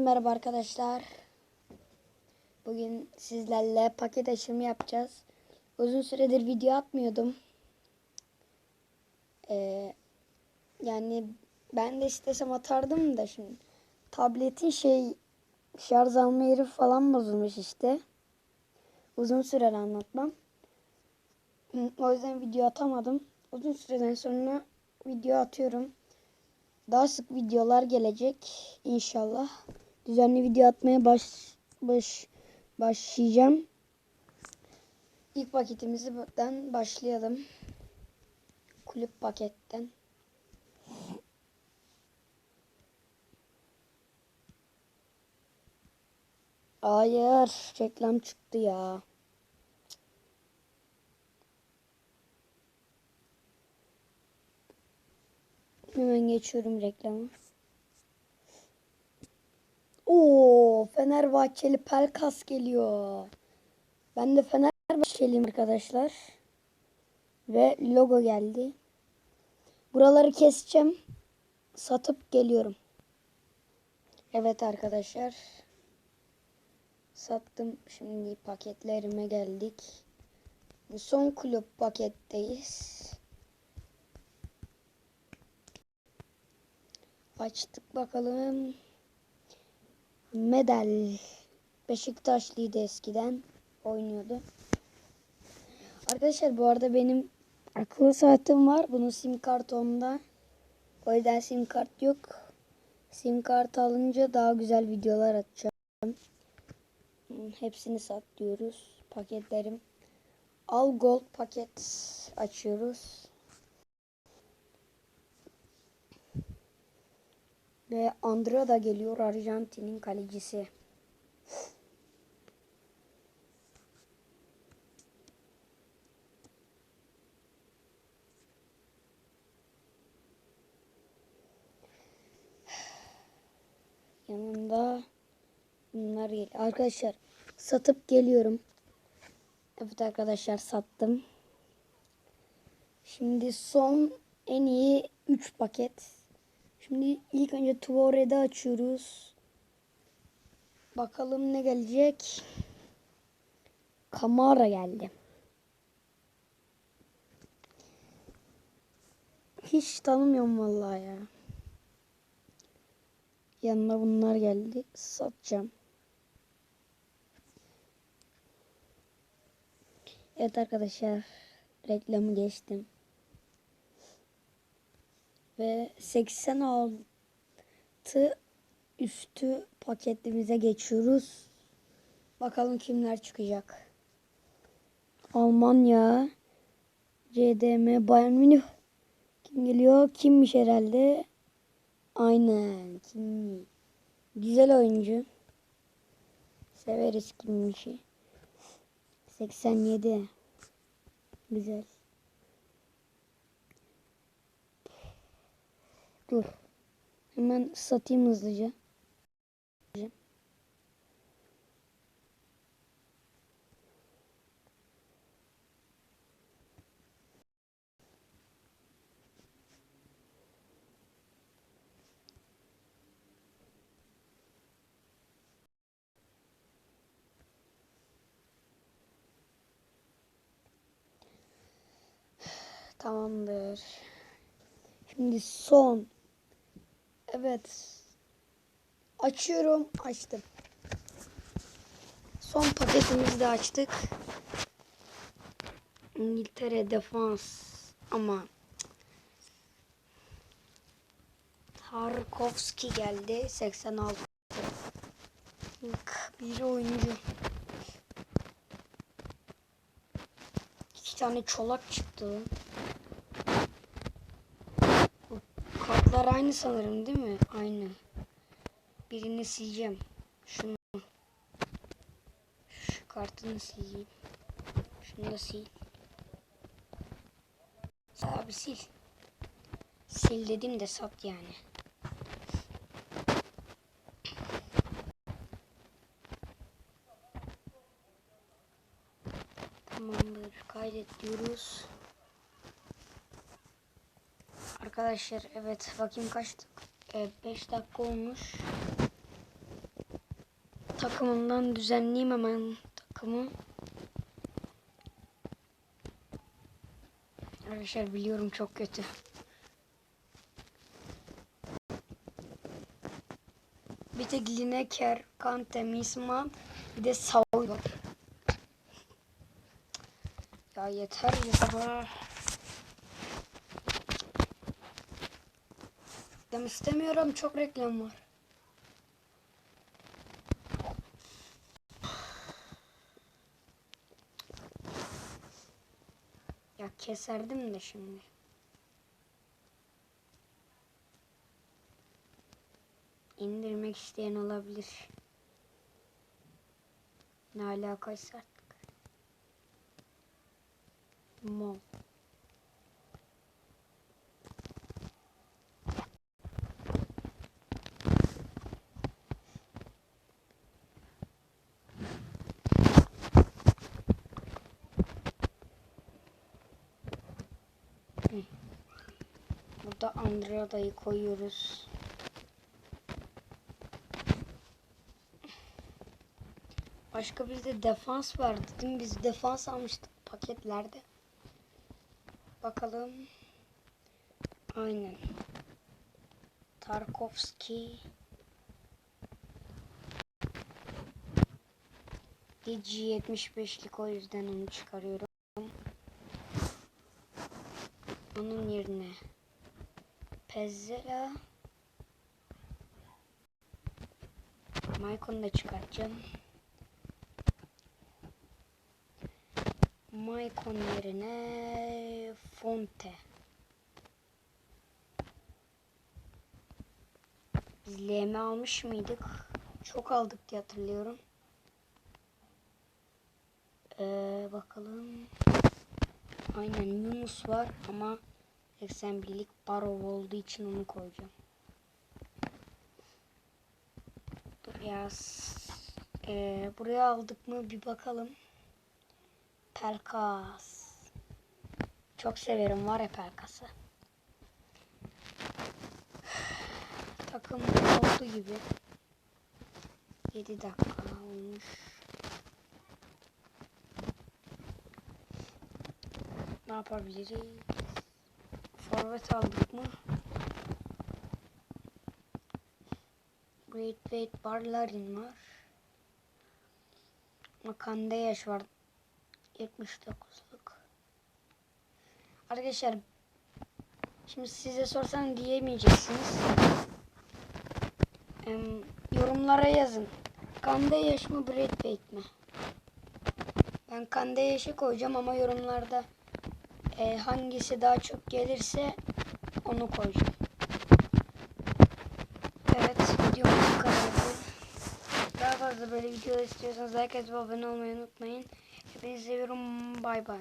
Merhaba arkadaşlar. Bugün sizlerle paket açımı yapacağız. Uzun süredir video atmıyordum. Ee, yani ben de istesem atardım da şimdi. Tabletin şey şarj alma yeri falan bozulmuş işte. Uzun sürer anlatmam. O yüzden video atamadım. Uzun süreden sonra video atıyorum. Daha sık videolar gelecek inşallah. Düzenli video atmaya baş, baş başlayacağım. İlk paketimizden başlayalım. Kulüp paketten. Hayır, reklam çıktı ya. Hemen geçiyorum reklamı. Oo, Fenerbahçeli Pelkas geliyor. Ben de Fenerbahçeliyim arkadaşlar. Ve logo geldi. Buraları keseceğim. Satıp geliyorum. Evet arkadaşlar. Sattım. Şimdi paketlerime geldik. Son kulüp paketteyiz. Açtık bakalım. Medal. Beşiktaşlıydı eskiden. Oynuyordu. Arkadaşlar bu arada benim akıllı saatim var. Bunun sim kartı onda. O yüzden sim kart yok. Sim kart alınca daha güzel videolar atacağım. Hepsini sat. Paketlerim. Al gold paket açıyoruz. Ve Andrea da geliyor Arjantin'in kalecisi. Yanında bunlar geliyor. Arkadaşlar satıp geliyorum. Evet arkadaşlar sattım. Şimdi son en iyi 3 paket. Şimdi ilk önce Tuvore'de açıyoruz. Bakalım ne gelecek. Kamara geldi. Hiç tanımıyorum vallahi ya. Yanına bunlar geldi. Satacağım. Evet arkadaşlar. Reklamı geçtim. Ve 86 üstü paketimize geçiyoruz. Bakalım kimler çıkacak. Almanya, CDM, Bayern Münih. Kim geliyor? Kimmiş herhalde? Aynen. Kim? Güzel oyuncu. Severiz kimmişi. 87. Güzel. Dur. Hemen satayım hızlıca. Tamamdır. Şimdi son. Evet. Açıyorum. Açtım. Son paketimizi de açtık. İngiltere defans ama Tarkovski geldi 86 Bak, bir oyuncu iki tane çolak çıktı Bu kartlar aynı sanırım değil mi aynı birini sileceğim şunu şu kartını sileyim şunu da sil Abi sil. Sil dedim de sat yani. Tamamdır. Kaydet diyoruz. Arkadaşlar evet bakayım kaç 5 dakika olmuş. takımından düzenleyeyim hemen takımı. Arkadaşlar biliyorum çok kötü. Bir tek Lineker, Kante, Misman bir de Saul var. Ya yeter ya. Reklam istemiyorum çok reklam var. Ya keserdim de şimdi. İndirmek isteyen olabilir. Ne alakaysa artık. Mol. Burada Andrea'dayı koyuyoruz. Başka bizde defans vardı değil mi? Biz defans almıştık paketlerde. Bakalım. Aynen. Tarkovski. Digi 75'lik o yüzden onu çıkarıyorum. Onun yerine Pezzela Maicon'u da çıkartacağım. Maicon yerine Fonte. Biz LM almış mıydık? Çok aldık diye hatırlıyorum. Ee, bakalım. Aynen Yunus var ama 81'lik Barov olduğu için onu koyacağım. Ya. Ee, buraya aldık mı bir bakalım. Pelkas. Çok severim var ya Pelkas'ı. Takım oldu gibi. 7 dakika olmuş. Ne yapabiliriz? Forvet aldık mı? Great Weight Barlarin var. Makande yaş var. 79'luk. Arkadaşlar şimdi size sorsam diyemeyeceksiniz. Em, yorumlara yazın. Kande yaş mı Brad Pitt mi? Ben Kande yaşı koyacağım ama yorumlarda e, hangisi daha çok gelirse onu koyacağım. Evet videomuz bu kadardı. Daha fazla böyle video istiyorsanız herkes abone olmayı unutmayın. Hepinizi seviyorum. Bay bay.